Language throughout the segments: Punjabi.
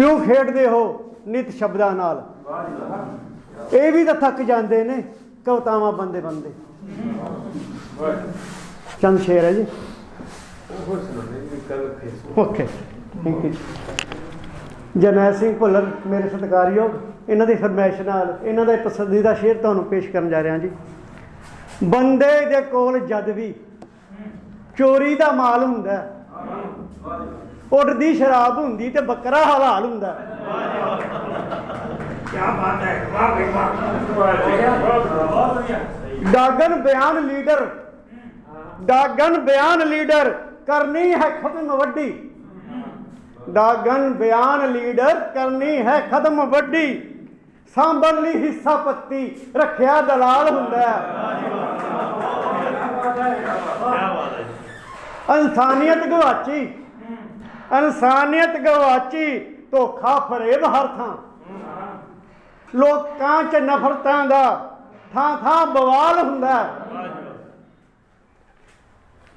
ਕਿਉਂ ਖੇਡਦੇ ਹੋ ਨਿਤ ਸ਼ਬਦਾਂ ਨਾਲ? ਇਹ ਵੀ ਤਾਂ ਥੱਕ ਜਾਂਦੇ ਨੇ ਕਵਤਾਵਾਂ ਬੰਦੇ ਬੰਦੇ। ਚੰਦ ਸ਼ੇਰ ਹੈ ਜੀ। Okay thank you Jarnail Singh Bhullar ਮੇਰੇ ਸਤਿਕਾਰਯੋਗ ਇਹਨਾਂ ਦੀ ਫਰਮਾਇਸ਼ ਨਾਲ ਇਹਨਾਂ ਦਾ ਪਸੰਦੀਦਾ ਸ਼ੇਰ ਤੁਹਾਨੂੰ ਪੇਸ਼ ਕਰਨ ਜਾ ਰਿਹਾ ਜੀ। ਬੰਦੇ ਦੇ ਕੋਲ ਜਦ ਵੀ ਚੋਰੀ ਦਾ ਮਾਲ ਹੁੰਦਾ ਹੈ, ਉੱਡਦੀ ਸ਼ਰਾਬ ਹੁੰਦੀ ਤੇ ਬੱਕਰਾ ਹਲਾਲ ਹੁੰਦਾ। ਡਾਗਨ ਬਿਆਨ ਲੀਡਰ ਡਾਗਨ ਬਿਆਨ ਲੀਡਰ ਕਰਨੀ ਹੈ ਖਤਮ ਵੱਡੀ। ਡਾਗਨ ਬਿਆਨ ਲੀਡਰ ਕਰਨੀ ਹੈ ਖਤਮ ਵੱਡੀ। ਸਾਂਭਣ ਲਈ ਹਿੱਸਾ ਪੱਤੀ ਰੱਖਿਆ ਦਲਾਲ ਹੁੰਦਾ ਹੈ। ਇਨਸਾਨੀਅਤ ਗਵਾਚੀ ਇਨਸਾਨੀਅਤ ਗਵਾਚੀ, ਧੋਖਾ ਫਰੇਬ ਹਰ ਥਾਂ। ਲੋਕਾਂ 'ਚ ਨਫ਼ਰਤਾਂ ਦਾ ਥਾਂ ਥਾਂ ਬਵਾਲ ਹੁੰਦਾ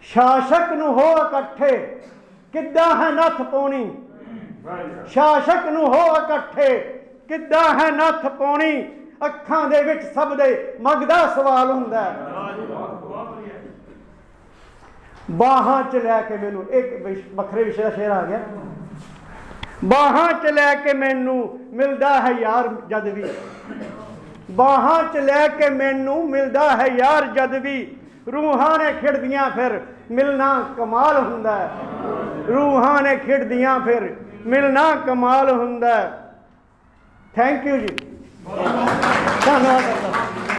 ਸ਼ਾਸਕ ਨੂੰ ਹੋ ਇਕੱਠੇ, ਕਿੱਦਾਂ ਹੈ ਨੱਥ ਪਾਉਣੀ? ਸ਼ਾਸਕ ਨੂੰ ਹੋ ਇਕੱਠੇ, ਕਿੱਦਾਂ ਹੈ ਨੱਥ ਪਾਉਣੀ? ਅੱਖਾਂ ਦੇ ਵਿੱਚ ਸਭ ਦੇ ਮਗਦਾ ਸਵਾਲ ਹੁੰਦਾ ਹੈ। ਬਾਹਾਂ 'ਚ ਲੈ ਕੇ ਮੈਨੂੰ, ਇੱਕ ਵਿਸ਼- ਵੱਖਰੇ ਵਿਸ਼ੇ ਦਾ ਸ਼ੇਰ ਆ ਗਿਆ। ਬਾਹਾਂ 'ਚ ਲੈ ਕੇ ਮੈਨੂੰ ਮਿਲਦਾ ਹੈ ਯਾਰ ਜਦ ਵੀ। ਬਾਹਾਂ 'ਚ ਲੈ ਕੇ ਮੈਨੂੰ ਮਿਲਦਾ ਹੈ ਯਾਰ ਜਦ ਵੀ। ਰੂਹਾਂ ਨੇ ਖਿੜਦੀਆਂ ਫਿਰ ਮਿਲਣਾ ਕਮਾਲ ਹੁੰਦਾ ਹੈ। ਰੂਹਾਂ ਨੇ ਖਿੜਦੀਆਂ ਫਿਰ ਮਿਲਣਾ ਕਮਾਲ ਹੁੰਦਾ ਹੈ। ਥੈਂਕ ਯੂ ਜੀ। ਧੰਨਵਾਦ।